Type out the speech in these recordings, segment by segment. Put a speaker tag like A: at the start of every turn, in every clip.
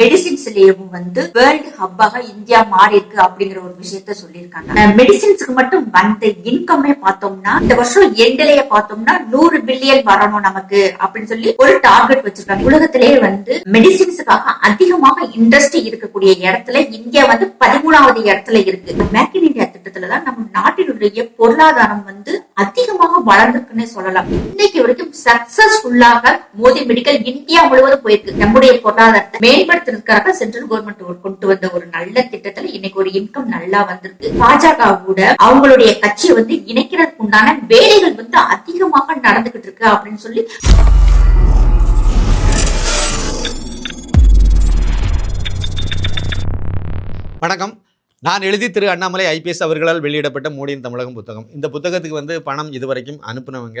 A: மெடிசின்ஸ்லயும் வந்து world ஹப்பாக India மாறி இருக்கு அப்படிங்கிற ஒரு விஷயத்த சொல்லியிருக்காங்க. மெடிசின்ஸ்க்கு மட்டும் வந்த இன்கம்மே பார்த்தோம்னா இந்த வருஷம் எண்ட்லயே பார்த்தோம்னா நூறு பில்லியன் வரணும் நமக்கு அப்படின்னு சொல்லி ஒரு டார்கெட் வச்சிருக்காங்க. உலகத்திலேயே வந்து மெடிசின்ஸுக்காக அதிகமாக இண்டஸ்ட்ரி இருக்கக்கூடிய இடத்துல இந்தியா வந்து பதிமூணாவது இடத்துல இருக்கு. மேக் இன் இந்தியா திட்டத்துலதான் நம்ம நாட்டினுடைய பொருளாதாரம் வந்து அதிகமாக வளர்ந்துருக்குன்னு சொல்லலாம். இன்னைக்கு வரைக்கும் சக்சஸ்ஃபுல்லாக மோதி மெடிக்கல் இந்தியா முழுவதும் போயிருக்கு. நம்முடைய பொருளாதாரத்தை மேம்படுத்துறதுக்காக சென்ட்ரல் கவர்மெண்ட் கொண்டு வந்த ஒரு நல்ல திட்டத்துல இன்னைக்கு ஒரு இன்கம் நல்லா வந்திருக்கு. பாஜக கூட அவங்களுடைய கட்சியை வந்து இணைக்கிறதுக்கு உண்டான வேலைகள் வந்து அதிகமாக நடந்துகிட்டு இருக்கு அப்படின்னு சொல்லி
B: வணக்கம். நான் எழுதி திரு அண்ணாமலை ஐபிஎஸ் அவர்களால் வெளியிடப்பட்ட மோடியின் தமிழகம் புத்தகம். இந்த புத்தகத்துக்கு வந்து பணம் இதுவரைக்கும் அனுப்புனவங்க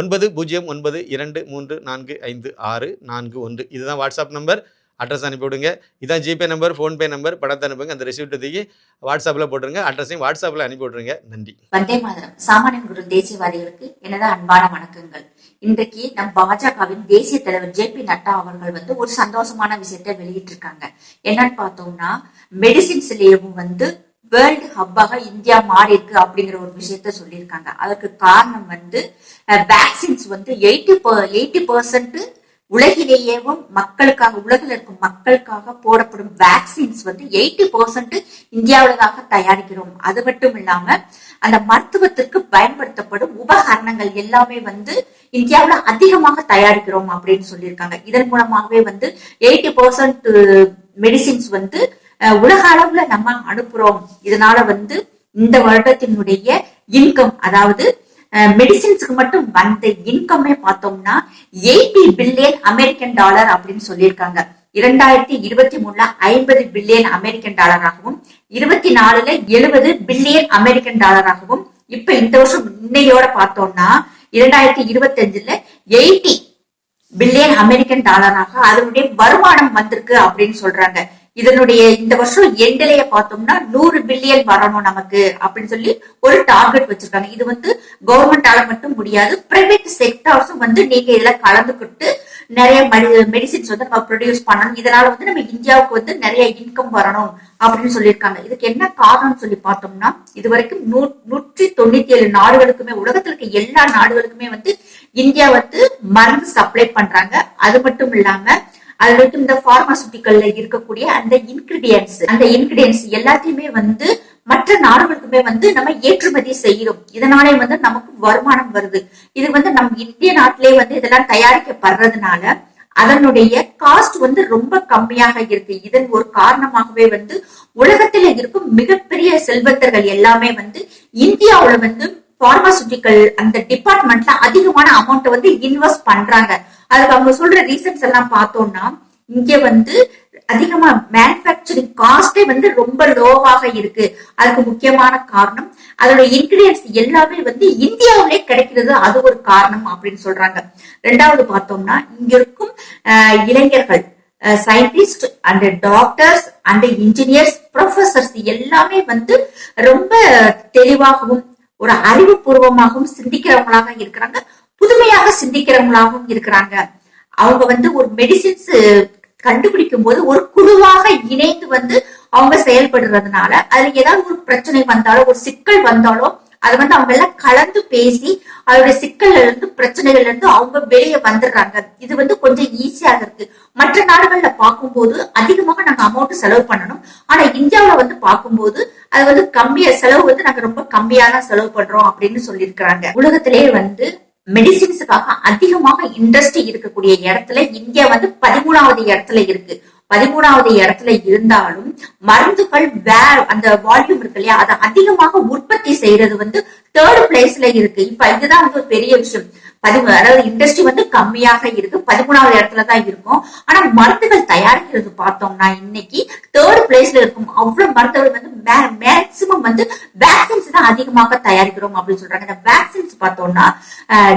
B: ஒன்பது பூஜ்ஜியம் ஒன்பது இரண்டு மூன்று நான்கு ஐந்து ஆறு நான்கு ஒன்று. இதுதான் வாட்ஸ்அப் நம்பர் அட்ரஸ் அனுப்பிவிடுங்க. இதான் ஜிபே நம்பர் ஃபோன்பே நம்பர் படத்தை அனுப்புங்க. அந்த ரிசிப்ட் ஒதுக்கி வாட்ஸ்அப்பில் போட்டுருங்க. அட்ரஸையும் வாட்ஸ்அப்பில் அனுப்பிவிட்ருங்க நன்றி.
A: வந்தே மாதரம். சாமானியன் குரு தேசியவாதிகளுக்கு எனது அன்பான வணக்கங்கள். இன்றைக்கு நம் பாஜகவின் தேசிய தலைவர் ஜே பி நட்டா அவர்கள் வந்து ஒரு சந்தோஷமான விஷயத்தை வெளியிட்டிருக்காங்க. என்னன்னு பார்த்தோம்னா மெடிசின்ஸ்லயும் வந்து வேர்ல்டு ஹப்பாக இந்தியா மாறி இருக்கு அப்படிங்கிற ஒரு விஷயத்த சொல்லியிருக்காங்க. அதற்கு காரணம் வந்து வேக்சின்ஸ் வந்து எயிட்டி எயிட்டி பர்சன்ட் உலகிலேயேவும் மக்களுக்காக உலகில் இருக்கும் மக்களுக்காக போடப்படும் வேக்சின்ஸ் வந்து எயிட்டி பர்சன்ட் இந்தியாவிலாக தயாரிக்கிறோம். அது மட்டும் இல்லாம அந்த மருத்துவத்திற்கு பயன்படுத்தப்படும் உபகரணங்கள் எல்லாமே வந்து இந்தியாவில் அதிகமாக தயாரிக்கிறோம் அப்படின்னு சொல்லியிருக்காங்க. இதன் மூலமாகவே வந்து எயிட்டி பர்சன்ட் மெடிசின்ஸ் வந்து உலக அளவுல நம்ம அனுப்புறோம். இதனால வந்து இந்த வருடத்தினுடைய இன்கம் அதாவது மெடிசின்ஸ்க்கு மட்டும் வந்த இன்கம்மே பார்த்தோம்னா எயிட்டி பில்லியன் அமெரிக்கன் டாலர் அப்படின்னு சொல்லியிருக்காங்க. இரண்டாயிரத்தி இருபத்தி மூணுல ஐம்பது பில்லியன் அமெரிக்கன் டாலராகவும் இருபத்தி நாலுல எழுபது பில்லியன் அமெரிக்கன் டாலராகவும் இப்ப இந்த வருஷம் இன்னையோட பார்த்தோம்னா இரண்டாயிரத்தி இருபத்தி அஞ்சுல எயிட்டி பில்லியன் அமெரிக்கன் டாலராக அதனுடைய வருமானம் வந்திருக்கு அப்படின்னு சொல்றாங்க. இதனுடைய இந்த வருஷம் எண்டிலேயே பார்த்தோம்னா நூறு பில்லியன் வரணும் நமக்கு அப்படின்னு சொல்லி ஒரு டார்கெட் வச்சிருக்காங்க. இது வந்து கவர்மெண்டால மட்டும் முடியாது பிரைவேட் செக்டார்ஸும் வந்து நீங்க இதுல கலந்துக்கிட்டு நிறைய மெடிசின்ஸ் வந்து நம்ம ப்ரொடியூஸ் பண்ணணும். இதனால வந்து நம்ம இந்தியாவுக்கு வந்து நிறைய இன்கம் வரணும் அப்படின்னு சொல்லியிருக்காங்க. இதுக்கு என்ன காரணம் சொல்லி பார்த்தோம்னா இது வரைக்கும் நூ நூற்றி தொண்ணூத்தி ஏழு நாடுகளுக்குமே உலகத்துல இருக்க எல்லா நாடுகளுக்குமே வந்து இந்தியா வந்து மருந்து சப்ளை பண்றாங்க. அது மட்டும் இல்லாம அதுல இந்த பார்மாசூட்டிக்கல்ல இருக்கக்கூடிய அந்த இன்கிரீடியன்ஸ் அந்த இன்கிரீடியன்ஸ் எல்லாத்தையுமே வந்து மற்ற நாடுகளுக்குமே வந்து நம்ம ஏற்றுமதி செய்யறோம் இதனாலே வந்து நமக்கு வருமானம் வருது. இது வந்து நம்ம இந்திய நாட்டிலே வந்து இதெல்லாம் தயாரிக்கப்படுறதுனால அதனுடைய காஸ்ட் வந்து ரொம்ப கம்மியாக இருக்கு. இதன் ஒரு காரணமாகவே வந்து உலகத்துல இருக்கும் மிகப்பெரிய செல்வந்தர்கள் எல்லாமே வந்து இந்தியாவுல வந்து பார்மாசூட்டிக்கல் அந்த டிபார்ட்மெண்ட்ல அதிகமான அமௌண்ட் வந்து இன்வெஸ்ட் பண்றாங்க. அதுக்கு அவங்க சொல்ற ரீசன்ஸ் எல்லாம் பார்த்தோம்னா இங்க வந்து அதிகமா மேனுபேக்சரிங் காஸ்டே வந்து ரொம்ப லோவாக இருக்கு. அதுக்கு முக்கியமான காரணம் அதோட இன்கிரியன்ஸ் எல்லாமே வந்து இந்தியாவிலே கிடைக்கிறது அது ஒரு காரணம் அப்படின்னு சொல்றாங்க. ரெண்டாவது பார்த்தோம்னா இங்க இருக்கும் இளைஞர்கள் scientist and doctors and engineers professors எல்லாமே வந்து ரொம்ப தெளிவாகவும் ஒரு அறிவுபூர்வமாகவும் சிந்திக்கிறவங்களாக இருக்கிறாங்க. புதுமையாக சிந்திக்கிறவங்களாகவும் இருக்கிறாங்க. அவங்க வந்து ஒரு மெடிசின்ஸ் கண்டுபிடிக்கும் போது ஒரு குழுவாக இணைந்து வந்து அவங்க செயல்படுறதுனால அதுல ஏதாவது ஒரு பிரச்சனை வந்தாலோ ஒரு சிக்கல் வந்தாலோ அதை வந்து அவங்க எல்லாம் கலந்து பேசி அதோட சிக்கல்ல இருந்து பிரச்சனைகள்ல இருந்து அவங்க வெளியே வந்துடுறாங்க. இது வந்து கொஞ்சம் ஈஸியாக இருக்கு. மற்ற நாடுகள்ல பார்க்கும்போது அதிகமாக நாங்க அமௌண்ட் செலவு பண்ணணும். ஆனா இந்தியாவுல வந்து பார்க்கும்போது அது வந்து கம்மியா செலவு வந்து நாங்க ரொம்ப கம்மியா தான் செலவு பண்றோம் அப்படின்னு சொல்லியிருக்கிறாங்க. உலகத்திலேயே வந்து மெடிசின்ஸுக்காக அதிகமாக இண்டஸ்ட்ரி இருக்கக்கூடிய இடத்துல இந்தியா வந்து பதிமூணாவது இடத்துல இருக்கு. பதிமூணாவது இடத்துல இருந்தாலும் மருந்துகள் வே அந்த வால்யூம் இருக்கு இல்லையா? அதை அதிகமாக உற்பத்தி செய்யறது வந்து தேர்ட் பிளேஸ்ல இருக்கு. இப்ப இதுதான் வந்து ஒரு பெரிய விஷயம். பதிமூ அதாவது இண்டஸ்ட்ரி வந்து கம்மியாக இருக்கு. பதிமூணாவது இடத்துல தான் இருக்கும். ஆனா மருந்துகள் தயாரிக்கிறது பார்த்தோம்னா இன்னைக்கு தேர்ட் பிளேஸ்ல இருக்கும். அவ்வளவு மருந்துகள் வந்து மேக்சிமம் வந்து வேக்சின்ஸ் தான் அதிகமாக தயாரிக்கிறோம் அப்படின்னு சொல்றாங்க. இந்த வேக்சின்ஸ் பார்த்தோம்னா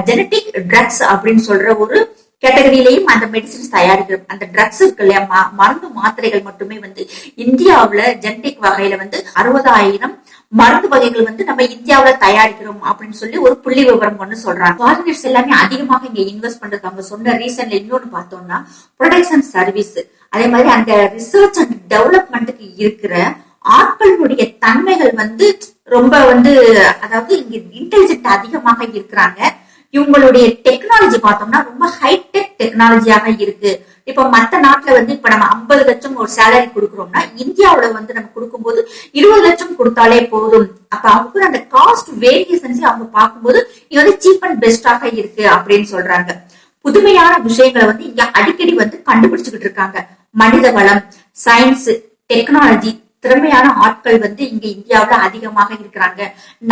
A: ஜெனட்டிக் ட்ரக்ஸ் அப்படின்னு சொல்ற ஒரு கேட்டகரியிலையும் அந்த மெடிசின்ஸ் தயாரிக்கிறோம் அந்த ட்ரக்ஸ் இருக்கு இல்லையா மருந்து மாத்திரைகள் மட்டுமே வந்து இந்தியாவுல ஜெனடிக் வகையில வந்து அறுபதாயிரம் மருந்து வகைகள் வந்து நம்ம இந்தியாவுல தயாரிக்கிறோம் அப்படின்னு சொல்லி ஒரு புள்ளி விவரம் கொண்டு சொல்றாங்க. ஃபாரினர்ஸ் எல்லாமே அதிகமாக இங்க இன்வெஸ்ட் பண்றது அவங்க சொன்ன ரீசன்ல இன்னொன்னு பார்த்தோம்னா ப்ரொடக்ஷன் சர்வீஸ் அதே மாதிரி அந்த ரிசர்ச் அண்ட் டெவலப்மெண்ட்டுக்கு இருக்கிற ஆட்களுடைய தன்மைகள் வந்து ரொம்ப வந்து அதாவது இங்க இன்டெலிஜென்ட் அதிகமாக இருக்கிறாங்க. இவங்களுடைய டெக்னாலஜி பார்த்தோம்னா ரொம்ப ஹைடெக் டெக்னாலஜியாக இருக்கு. இப்ப மத்த நாட்டுல வந்து இப்ப நம்ம ஐம்பது லட்சம் ஒரு சேலரி கொடுக்குறோம்னா இந்தியாவுல வந்து நம்ம கொடுக்கும்போது இருபது லட்சம் கொடுத்தாலே போதும். அப்ப அவங்க அந்த காஸ்ட் வேரியேஷன்ஸ் அவங்க பார்க்கும்போது இது வந்து சீப் அண்ட் பெஸ்டாக இருக்கு அப்படின்னு சொல்றாங்க. புதுமையான விஷயங்களை வந்து இங்க அடிக்கடி வந்து கண்டுபிடிச்சுக்கிட்டு இருக்காங்க. மனித வளம் சயின்ஸ் டெக்னாலஜி திறமையான ஆட்கள் வந்து இங்க இந்தியாவில அதிகமாக இருக்கிறாங்க.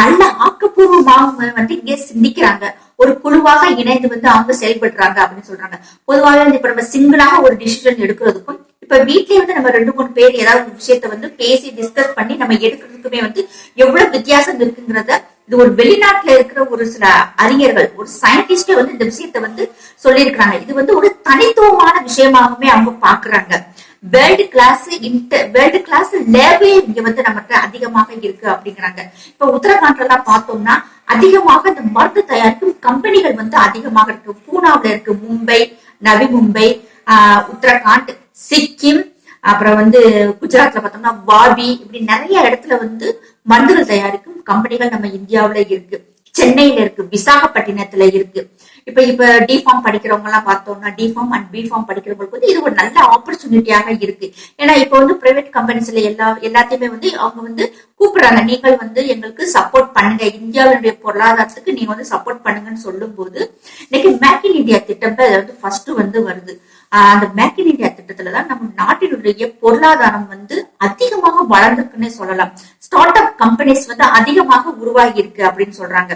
A: நல்ல ஆக்கப்பூர்வமாக வந்து இங்க சிந்திக்கிறாங்க. ஒரு குழுவாக இணைந்து வந்து அவங்க செயல்படுறாங்க அப்படின்னு சொல்றாங்க. பொதுவாக இப்ப நம்ம சிங்கிளாக ஒரு டிசிஷன் எடுக்கிறதுக்கும் இப்ப வீட்லயே வந்து நம்ம ரெண்டு மூணு பேர் ஏதாவது ஒரு விஷயத்த வந்து பேசி டிஸ்கஸ் பண்ணி நம்ம எடுக்கிறதுக்குமே வந்து எவ்வளவு வித்தியாசம் இருக்குங்கிறத இது ஒரு வெளிநாட்டுல இருக்கிற ஒரு சில அறிஞர்கள் ஒரு சயின்டிஸ்டே வந்து இந்த விஷயத்த வந்து சொல்லியிருக்கிறாங்க. இது வந்து ஒரு தனித்துவமான விஷயமாகவுமே அவங்க பாக்குறாங்க world class inter world class லேபே இங்க வந்து நமக்கு அதிகமாக இருக்கு அப்படிங்கிறாங்க. இப்ப உத்தரகாண்ட்ல எல்லாம் பார்த்தோம்னா அதிகமாக இந்த மருந்து தயாரிக்கும் கம்பெனிகள் வந்து அதிகமாக இருக்கு. பூனாவுல இருக்கு மும்பை நவி மும்பை ஆஹ் உத்தரகாண்ட் சிக்கிம் அப்புறம் வந்து குஜராத்ல பார்த்தோம்னா வாபி இப்படி நிறைய இடத்துல வந்து மருந்துகள் தயாரிக்கும் கம்பெனிகள் நம்ம இந்தியாவில இருக்கு. சென்னையில இருக்கு விசாகப்பட்டினத்துல இருக்கு. இப்ப இப்ப டி ஃபார்ம் படிக்கிறவங்க எல்லாம் பார்த்தோம்னா டிஃபார்ம் அண்ட் பி ஃபார்ம் படிக்கிறவங்களுக்கு வந்து இது ஒரு நல்ல ஆப்பர்ச்சுனிட்டியாக இருக்கு. ஏன்னா இப்ப வந்து பிரைவேட் கம்பெனிஸ்ல எல்லா எல்லாத்தையுமே வந்து அவங்க வந்து கூப்பிடுறாங்க. நீங்கள் வந்து எங்களுக்கு சப்போர்ட் பண்ணுங்க. இந்தியாவினுடைய பொருளாதாரத்துக்கு நீங்க வந்து சப்போர்ட் பண்ணுங்கன்னு சொல்லும் போது இன்னைக்கு மேக் இன் இந்தியா திட்டம் தான் வந்து ஃபர்ஸ்ட் வந்து வருது. ஆஹ் அந்த மேக் இன் இந்தியா திட்டத்துலதான் நம்ம நாட்டினுடைய பொருளாதாரம் வந்து அதிகமாக வளர்ந்துருக்குன்னே சொல்லலாம். ஸ்டார்ட் அப் கம்பெனிஸ் வந்து அதிகமாக உருவாகி இருக்கு அப்படின்னு சொல்றாங்க.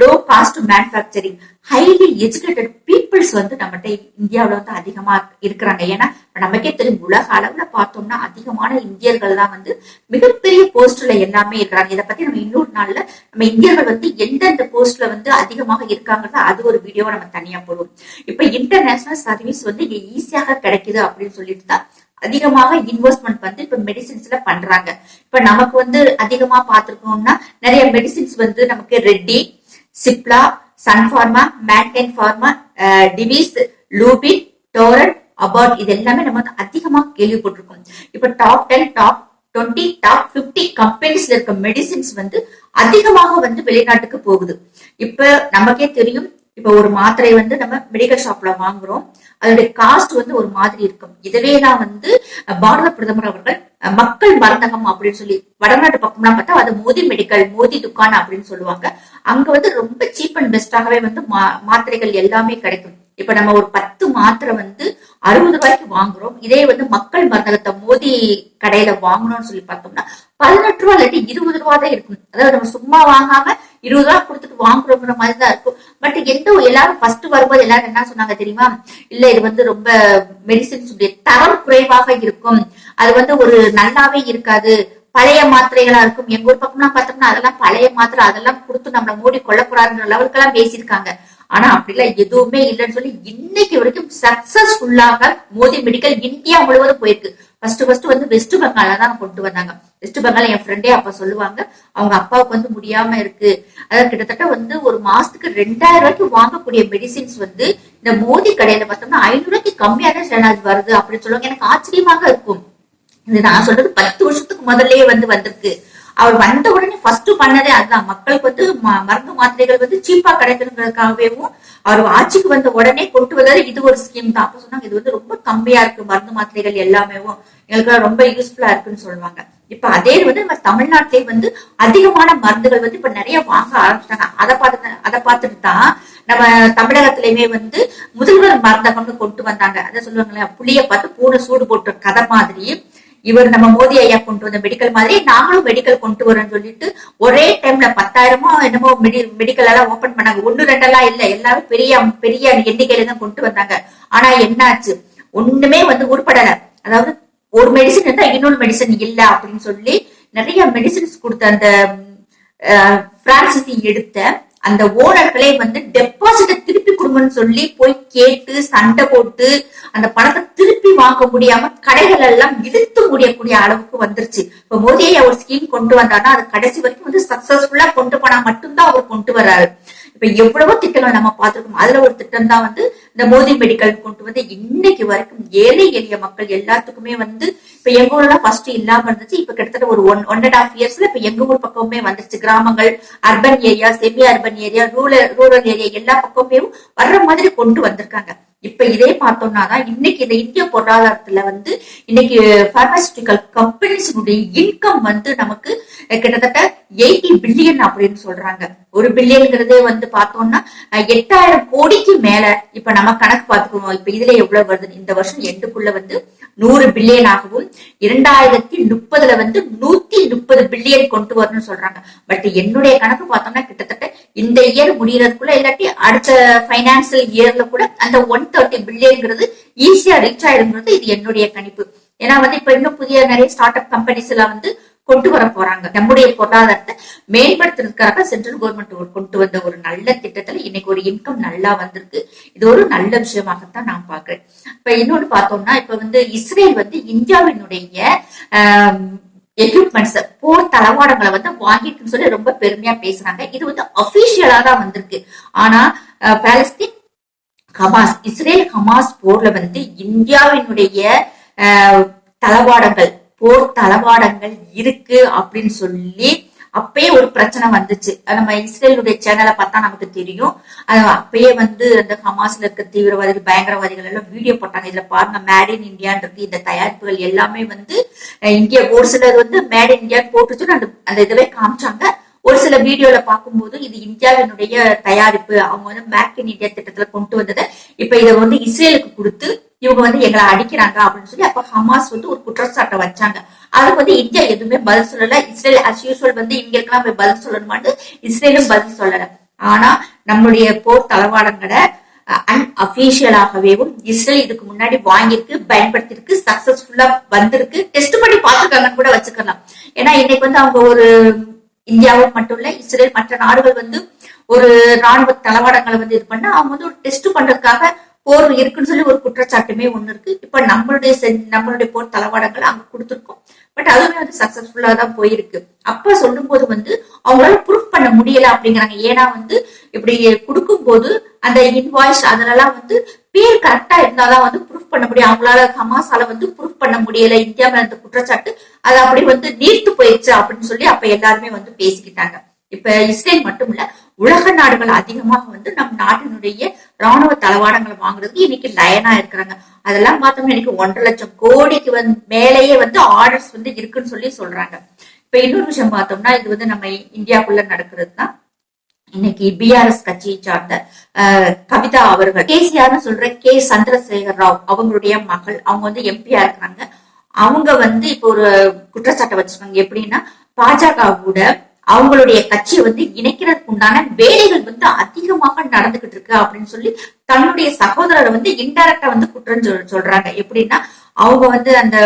A: Low cost manufacturing highly educated peoples வந்து நம்மகிட்ட இந்தியாவுல வந்து அதிகமா இருக்கிறாங்க. ஏன்னா நமக்கே தெரியும் உலக அளவுல பார்த்தோம்னா அதிகமான இந்தியர்கள் தான் வந்து மிகப்பெரிய போஸ்ட்ல எல்லாமே இருக்கிறாங்க. இதை பத்தி நம்ம இன்னொரு நாள்ல நம்ம இந்தியர்கள் வந்து எந்தெந்த போஸ்ட்ல வந்து அதிகமாக இருக்காங்கிறத அது ஒரு வீடியோவை நம்ம தனியா போடுவோம். இப்ப இன்டர்நேஷனல் சர்வீஸ் வந்து இங்க ஈஸியாக கிடைக்குது அப்படின்னு சொல்லிட்டு தான் அதிகமாக இன்வெஸ்ட்மெண்ட் வந்து இப்ப மெடிசின்ஸ்ல பண்றாங்க. இப்ப நமக்கு வந்து அதிகமா பாத்துருக்கோம்னா நிறைய மெடிசின்ஸ் வந்து நமக்கு ரெட்டி சிப்லா சன்ஃபார்மா மேன்கைன் ஃபார்மா டிவிஸ் லூபின் டோரன் அபார்ட் இது எல்லாமே நம்ம வந்து அதிகமா கேள்விப்பட்டிருக்கோம். இப்ப top ten top twenty top fifty கம்பெனிஸ்ல இருக்க மெடிசின்ஸ் வந்து அதிகமாக வந்து வெளிநாட்டுக்கு போகுது. இப்ப நமக்கே தெரியும் இப்ப ஒரு மாத்திரை வந்து நம்ம மெடிக்கல் ஷாப்ல வாங்குறோம். அதோடைய காஸ்ட் வந்து ஒரு மாதிரி இருக்கும். இதுவே தான் வந்து பாரத பிரதமர் அவர்கள் மக்கள் மருந்தகம் அப்படின்னு சொல்லி வடநாட்டு பக்கம்லாம் பார்த்தா அது மோதி மெடிக்கல் மோதி துக்கான் அப்படின்னு சொல்லுவாங்க. அங்க வந்து ரொம்ப சீப் அண்ட் பெஸ்டாகவே வந்து மா- மாத்திரைகள் எல்லாமே கிடைக்கும். இப்ப நம்ம ஒரு பத்து மாத்திரை வந்து அறுபது ரூபாய்க்கு வாங்குறோம். இதே வந்து மக்கள் மருந்தகத்தை மோதி கடையில வாங்கணும்னு சொல்லி பார்த்தோம்னா பதினெட்டு ரூபா இல்லாட்டி இருபது ரூபா தான் இருக்கும். அதாவது நம்ம சும்மா வாங்காம இருபது ரூபா கொடுத்துட்டு வாங்குறோங்கிற மாதிரி தான் இருக்கும். பட் எந்த எல்லாரும் ஃபர்ஸ்ட் வரும்போது எல்லாரும் என்ன சொன்னாங்க தெரியுமா? இல்ல இது வந்து ரொம்ப மெடிசின்ஸ் தரம் குறைவாக இருக்கும். அது வந்து ஒரு நல்லாவே இருக்காது. பழைய மாத்திரைகளா இருக்கும். எங்க ஊர் பக்கம்லாம் பார்த்தோம்னா அதெல்லாம் பழைய மாத்திரை அதெல்லாம் கொடுத்து நம்மள மூடி கொள்ளக்கூடாதுன்ற லெவலுக்கு எல்லாம் பேசியிருக்காங்க. ஆனா அப்படிலாம் எதுவுமே இல்லைன்னு சொல்லி இன்னைக்கு வரைக்கும் சக்சஸ்ஃபுல்லாக மோதி மெடிக்கல் இந்தியா முழுவதும் போயிருக்கு. ஃபர்ஸ்ட் ஃபர்ஸ்ட் வந்து வெஸ்ட் பெங்கால தான் கொண்டு வந்தாங்க. வெஸ்ட் பெங்கால் என் ஃப்ரெண்டே அப்ப சொல்லுவாங்க அவங்க அப்பாவுக்கு வந்து முடியாம இருக்கு. அதாவது கிட்டத்தட்ட வந்து ஒரு மாசத்துக்கு ரெண்டாயிரம் ரூபாய்க்கு வாங்கக்கூடிய மெடிசின்ஸ் வந்து இந்த மோதி கடையில பார்த்தோம்னா ஐநூறு ரூபாய்க்கு கம்மியா வருது அப்படின்னு சொல்லுவாங்க. எனக்கு ஆச்சரியமாக இருக்கும். இது நான் சொல்றது பத்து வருஷத்துக்கு முதல்லயே வந்து வந்திருக்கு. அவர் வந்த உடனே ஃபர்ஸ்ட் பண்ணதே அதுதான். மக்களுக்கு வந்து ம- மருந்து மாத்திரைகள் வந்து சீப்பா கிடைக்கணுங்கிறதுக்காகவும் அவர் ஆட்சிக்கு வந்த உடனே கொண்டு வந்தது இது ஒரு ஸ்கீம் தான். அப்ப சொன்னாங்க இது வந்து ரொம்ப கம்மியா இருக்கு மருந்து மாத்திரைகள் எல்லாமே எங்களுக்கு ரொம்ப யூஸ்ஃபுல்லா இருக்குன்னு சொல்லுவாங்க. இப்ப அதே வந்து நம்ம தமிழ்நாட்டிலே வந்து அதிகமான மருந்துகள் வந்து இப்ப நிறைய வாங்க ஆரம்பிச்சிட்டாங்க. அதை பார்த்து அதை பார்த்துட்டு தான் நம்ம தமிழகத்திலயுமே வந்து முதல்வர் மருந்தகம்னு கொண்டு வந்தாங்க. அதை சொல்லுவாங்களே புளிய பார்த்து பூனை சூடு போட்ட கதை மாதிரி இவர் நம்ம மோதி ஐயா கொண்டு வந்த மெடிக்கல் மாதிரி நாங்களும் மெடிக்கல் கொண்டு வரோம்னு சொல்லிட்டு ஒரே டைம்ல பத்தாயிரமோ என்னமோ மெடி மெடிக்கல் எல்லாம் ஓபன் பண்ணாங்க. ஒன்னு ரெண்டெல்லாம் இல்ல. எல்லாரும் பெரிய பெரிய எண்ணிக்கையில தான் கொண்டு வந்தாங்க. ஆனா என்னாச்சு? ஒண்ணுமே வந்து உருப்படல. அதாவது ஒரு மெடிசன் இருந்தா இன்னொரு மெடிசன் இல்ல அப்படின்னு சொல்லி நிறைய மெடிசின்ஸ் கொடுத்த அந்த பிரான்சிஸ் எடுத்த அந்த ஓனர்களே வந்து டெபாசிட்டை திருப்பி கொடுங்கன்னு சொல்லி போய் கேட்டு சண்டை போட்டு அந்த பணத்தை திருப்பி வாங்க முடியாம கடைகள் எல்லாம் இழுத்து முடியக்கூடிய அளவுக்கு வந்துருச்சு. இப்ப மோதியை அவர் ஒரு ஸ்கீம் கொண்டு வந்தாருன்னா அது கடைசி வரைக்கும் வந்து சக்சஸ்ஃபுல்லா கொண்டு போனா மட்டும்தான் அவர் கொண்டு வர்றாரு. இப்ப எவ்வளவோ திட்டங்கள் நம்ம பார்த்திருக்கோம். அதுல ஒரு திட்டம் தான் வந்து இந்த மோதி மெடிக்கல் கொண்டு வந்து இன்னைக்கு வரைக்கும் ஏழை எளிய மக்கள் எல்லாத்துக்குமே வந்து இப்ப எங்க ஊர்ல ஃபர்ஸ்ட் இல்லாம இருந்துச்சு. இப்ப கிட்டத்தட்ட ஒரு ஒன் ஒன் அண்ட் ஆஃப் இயர்ஸ்ல இப்ப எங்க ஊர் பக்கமுமே வந்துருச்சு. கிராமங்கள் urban area semi urban area rural rural area எல்லா பக்கமுமே வர்ற மாதிரி கொண்டு வந்திருக்காங்க. இப்ப இதே பார்த்தோம்னா தான் இன்னைக்கு இந்த இந்திய பொருளாதாரத்துல வந்து இன்னைக்கு பார்மசூட்டிக்கல் கம்பெனிஸுடைய இன்கம் வந்து நமக்கு கிட்டத்தட்ட எயிட்டி பில்லியன் அப்படின்னு சொல்றாங்க. ஒரு பில்லியன்ங்கிறதே வந்து பார்த்தோம்னா எட்டாயிரம் கோடிக்கு மேல. இப்ப நம்ம நம்ம கணக்கு பார்த்துக்குவோம். இப்ப இதுல எவ்வளவு வருது? இந்த வருஷம் எண்டுக்குள்ள வந்து நூறு பில்லியன் ஆகவும் இரண்டாயிரத்தி முப்பதுல வந்து நூத்தி முப்பது பில்லியன் கொண்டு வரணும்னு சொல்றாங்க. பட் என்னுடைய கணக்கு பார்த்தோம்னா கிட்டத்தட்ட இந்த இயர் முடியறதுக்குள்ள இல்லாட்டி அடுத்த பைனான்சியல் இயர்ல கூட அந்த ஒன் தேர்ட்டி பில்லியன்ங்கிறது ஈஸியா ரீச் ஆயிடுங்கிறது இது என்னுடைய கணிப்பு. ஏன்னா வந்து இப்ப இன்னும் புதிய நிறைய ஸ்டார்ட் அப் கம்பெனிஸ் எல்லாம் வந்து கொண்டு வர போறாங்க. நம்முடைய பொருளாதாரத்தை மேம்படுத்துறதுக்காக சென்ட்ரல் கவர்மெண்ட் கொண்டு வந்த ஒரு நல்ல திட்டத்துல இன்னைக்கு ஒரு இன்கம் நல்லா வந்திருக்கு. இது ஒரு நல்ல விஷயமாகத்தான் நான் பாக்குறேன் இப்ப இன்னொன்னு பார்த்தோம்னா இப்ப வந்து இஸ்ரேல் வந்து இந்தியாவினுடைய எக்யூப்மெண்ட்ஸ் போர் தளவாடங்களை வந்து வாங்கிட்டுன்னு சொல்லி ரொம்ப பெருமையா பேசுறாங்க. இது வந்து அபிஷியலா தான் வந்திருக்கு. ஆனா பாலஸ்தீன் ஹமாஸ் இஸ்ரேல் ஹமாஸ் போர்ல வந்து இந்தியாவினுடைய தளவாடங்கள் போர் தளவாடங்கள் இருக்கு அப்படின்னு சொல்லி அப்பயே ஒரு பிரச்சனை வந்துச்சு. அது நம்ம இஸ்ரேலுடைய சேனலை பார்த்தா நமக்கு தெரியும். அப்பயே வந்து அந்த ஹமாஸ்ல இருக்க தீவிரவாதிகள் பயங்கரவாதிகள் எல்லாம் வீடியோ போட்டாங்க. இதுல பாருங்க மேட் இன் இந்தியான்றது இந்த தயாரிப்புகள் எல்லாமே வந்து இந்தியா ஒரு சிலர் வந்து மேட் இன் இந்தியா போட்டுச்சு அந்த அந்த இதுவே காமிச்சாங்க. ஒரு சில வீடியோல பார்க்கும்போது இது இந்தியாவினுடைய தயாரிப்பு. அவங்க வந்து மேக் இன் இந்தியா திட்டத்துல கொண்டு வந்ததை இப்ப இதை வந்து இஸ்ரேலுக்கு கொடுத்து இவங்க வந்து எங்களை அடிக்கிறாங்க அப்படின்னு சொல்லி அப்ப ஹமாஸ் வந்து ஒரு குற்றச்சாட்டை வச்சாங்க. அதுக்கு வந்து இந்தியா எதுவுமே பதில் சொல்லல. இஸ்ரேல் அஸ் யூஸ்வல் வந்து இவங்களுக்கெல்லாம் போய் பதில் சொல்லணுமான்னு இஸ்ரேலும் பதில் சொல்லல. ஆனா நம்மளுடைய போர் தளவாடங்களை அன்அபிஷியலாகவேவும் இஸ்ரேல் இதுக்கு முன்னாடி வாங்கியிருக்கு பயன்படுத்திருக்கு சக்சஸ்ஃபுல்லா வந்திருக்கு. டெஸ்ட் பண்ணி பார்த்துருக்காங்கன்னு கூட வச்சுக்கலாம். ஏன்னா இன்னைக்கு வந்து அவங்க ஒரு இந்தியாவும் மட்டும் இல்ல இஸ்ரேல் மற்ற நாடுகள் வந்து ஒரு ராணுவ தளவாடங்களை வந்து இது பண்ணா அவங்க வந்து ஒரு டெஸ்ட் பண்றதுக்காக போர் இருக்குன்னு சொல்லி ஒரு குற்றச்சாட்டுமே ஒண்ணு இருக்கு. இப்ப நம்மளுடைய நம்மளுடைய போர் தளவாடங்கள் அங்க கொடுத்துருக்கோம். பட் அதுவுமே வந்து சக்சஸ்ஃபுல்லா தான் போயிருக்கு. அப்ப சொல்லும் போது வந்து அவங்களால ப்ரூஃப் பண்ண முடியல அப்படிங்கிறாங்க. ஏன்னா வந்து இப்படி கொடுக்கும் போது அந்த இன்வாய்ஸ் அதெல்லாம் வந்து பேர் கரெக்டா இருந்தாதான் வந்து ப்ரூஃப் பண்ண முடியும். அவங்களால ஹமாஸால வந்து ப்ரூஃப் பண்ண முடியல. இந்தியா மேல குற்றச்சாட்டு அது அப்படி வந்து நீர்த்து போயிடுச்சு அப்படின்னு சொல்லி அப்ப எல்லாருமே வந்து பேசிக்கிட்டாங்க. இப்ப இஸ்ரேல் மட்டும் இல்ல உலக நாடுகள் அதிகமாக வந்து நம் நாட்டினுடைய ராணுவ தளவாடங்களை வாங்குறதுக்கு இன்னைக்கு லயனா இருக்கிறாங்க. அதெல்லாம் பார்த்தோம்னா இன்னைக்கு ஒன்றரை லட்சம் கோடிக்கு வந்து மேலேயே வந்து ஆர்டர்ஸ் வந்து இருக்குன்னு சொல்லி சொல்றாங்க. இப்ப இன்னொரு விஷயம் பார்த்தோம்னா இது வந்து நம்ம இந்தியாக்குள்ள நடக்கிறது தான் இன்னைக்கு பிஆர்எஸ் கட்சியை சார்ந்த கவிதா அவர்கள் கேசிஆர்னு சொல்ற கே. சந்திரசேகர் ராவ் அவங்களுடைய மகள் அவங்க வந்து எம்பியா இருக்கிறாங்க. அவங்க வந்து இப்போ ஒரு குற்றச்சாட்டை வச்சிருக்காங்க. எப்படின்னா பாஜக கூட அவங்களுடைய கட்சியை வந்து இணைக்கிறதுக்கு உண்டான வேலைகள் வந்து அதிகமாக நடந்துகிட்டு இருக்கு அப்படின்னு சொல்லி தன்னுடைய சகோதரரை வந்து இன்டைரக்டா வந்து குற்றம் சொல் சொல்றாங்க. எப்படின்னா அவங்க வந்து அந்த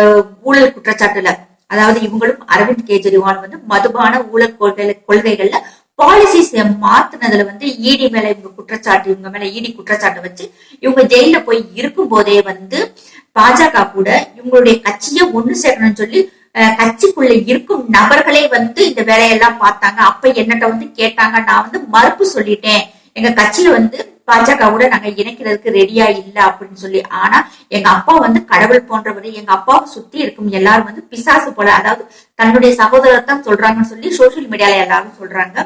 A: ஊழல் குற்றச்சாட்டுல அதாவது இவங்களும் அரவிந்த் கெஜ்ரிவால் வந்து மதுபான ஊழல் கொள்கை கொள்கைகள்ல பாலிசிஸ் மாத்துனதுல வந்து இடி மேல இவங்க குற்றச்சாட்டு இவங்க மேல இடி குற்றச்சாட்டு வச்சு இவங்க ஜெயில போய் இருக்கும் போதே வந்து பாஜக கூட இவங்களுடைய கட்சியை ஒண்ணு சேரணும்னு சொல்லி கட்சிக்குள்ள இருக்கும் நபர்களே வந்து இந்த வேலையெல்லாம் பார்த்தாங்க. அப்ப என்னட்ட வந்து கேட்டாங்க. நான் வந்து மறுப்பு சொல்லிட்டேன். எங்க கட்சியில வந்து பாஜகவோட நாங்க இணைக்கிறதுக்கு ரெடியா இல்ல அப்படின்னு சொல்லி. ஆனா எங்க அப்பா வந்து கடவுள் போன்றவர். எங்க அப்பாவை சுத்தி இருக்கும் எல்லாரும் வந்து பிசாசு போல. அதாவது தன்னுடைய சகோதரர் தான் சொல்றாங்கன்னு சொல்லி சோசியல் மீடியால எல்லாரும் சொல்றாங்க.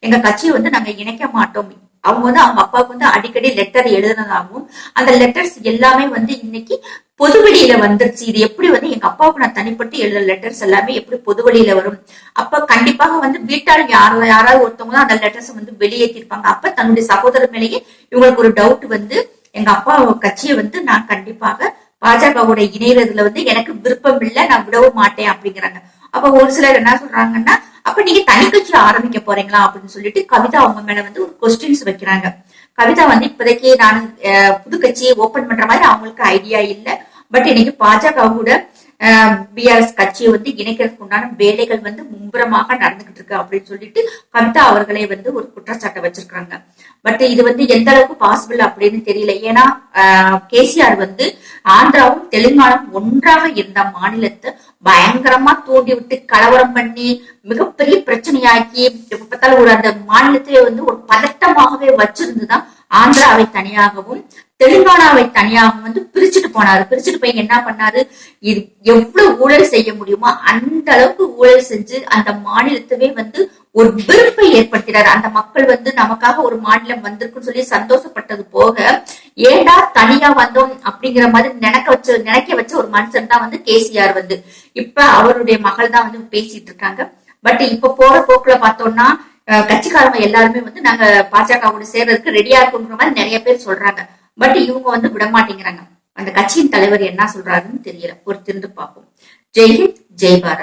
A: எங்க கட்சியை வந்து நாங்க இணைக்க மாட்டோம். அவங்க வந்து அவங்க அப்பாவுக்கு வந்து அடிக்கடி லெட்டர் எழுதுனதாகவும் அந்த லெட்டர்ஸ் எல்லாமே வந்து இன்னைக்கு பொது வெளியில வந்துருச்சு. இது எப்படி வந்து எங்க அப்பாவுக்கு நான் தனிப்பட்டு எழுதுற லெட்டர்ஸ் எல்லாமே எப்படி பொது வெளியில வரும்? அப்ப கண்டிப்பாக வந்து வீட்டால் யாரோ யாராவது ஒருத்தவங்க அந்த லெட்டர்ஸ் வந்து வெளியேற்றிருப்பாங்க அப்ப தன்னுடைய சகோதரர் மேலேயே இவங்களுக்கு ஒரு டவுட் வந்து எங்க அப்பா கட்சியை வந்து நான் கண்டிப்பாக பாஜகவோட இணையறதுல வந்து எனக்கு விருப்பம் இல்லை நான் விடவும் மாட்டேன் அப்படிங்கிறாங்க. அப்ப ஒரு சிலர் என்ன சொல்றாங்கன்னா அப்ப நீங்க தனி கட்சி ஆரம்பிக்க போறீங்களா அப்படின்னு சொல்லிட்டு கவிதா அவங்க மேல வந்து ஒரு கொஸ்டின்ஸ் வைக்கிறாங்க. கவிதா வந்து இப்போதைக்கு நான் அஹ், புது கட்சியை ஓபன் பண்ற மாதிரி அவங்களுக்கு ஐடியா இல்ல. பட் இன்னைக்கு பாஜக கூட பிஆர்எஸ் கட்சியை வந்து இணைக்கிறதுக்கு உண்டான வேலைகள் வந்து மும்புறமாக நடந்துகிட்டு இருக்கு அப்படின்னு சொல்லிட்டு கவிதா அவர்களே வந்து ஒரு குற்றச்சாட்டை வச்சிருக்காங்க பட் இது வந்து எந்த அளவுக்கு பாசிபிள் அப்படின்னு தெரியல. ஏன்னா கேசிஆர் வந்து ஆந்திராவும் தெலுங்கானாவும் ஒன்றாக இருந்த மாநிலத்தை பயங்கரமா தூண்டி விட்டு கலவரம் பண்ணி மிகப்பெரிய பிரச்சனையாக்கி எப்ப பார்த்தாலும் ஒரு அந்த மாநிலத்திலே வந்து ஒரு பதட்டமாகவே வச்சிருந்துதான் ஆந்திராவை தனியாகவும் தெலுங்கானாவை தனியாக வந்து பிரிச்சுட்டு போனாரு. பிரிச்சுட்டு போய் என்ன பண்ணாரு? இது எவ்வளவு ஊழல் செய்ய முடியுமோ அந்த அளவுக்கு ஊழல் செஞ்சு அந்த மாநிலத்தவே வந்து ஒரு வெறுப்பை ஏற்படுத்தினார். அந்த மக்கள் வந்து நமக்காக ஒரு மாநிலம் வந்திருக்குன்னு சொல்லி சந்தோஷப்பட்டது போக ஏடா தனியா வந்தோம் அப்படிங்கிற மாதிரி நினைக்க வச்ச நினைக்க வச்ச ஒரு மனுஷன் தான் வந்து கேசிஆர் வந்து. இப்ப அவருடைய மகள் தான் வந்து பேசிட்டு இருக்காங்க. பட் இப்ப போற போக்குல பார்த்தோம்னா அஹ், கட்சிக்காரங்க எல்லாருமே வந்து நாங்க பாஜகவோட சேர்றதுக்கு ரெடியா இருக்கோங்கிற மாதிரி நிறைய பேர் சொல்றாங்க. பட் இவங்க வந்து விட மாட்டேங்கிறாங்க அந்த கட்சியின் தலைவர் என்ன சொல்றாருன்னு தெரியல. பொறுத்திருந்து பார்ப்போம். ஜெய்ஹிந்த் ஜெய் பாரத்.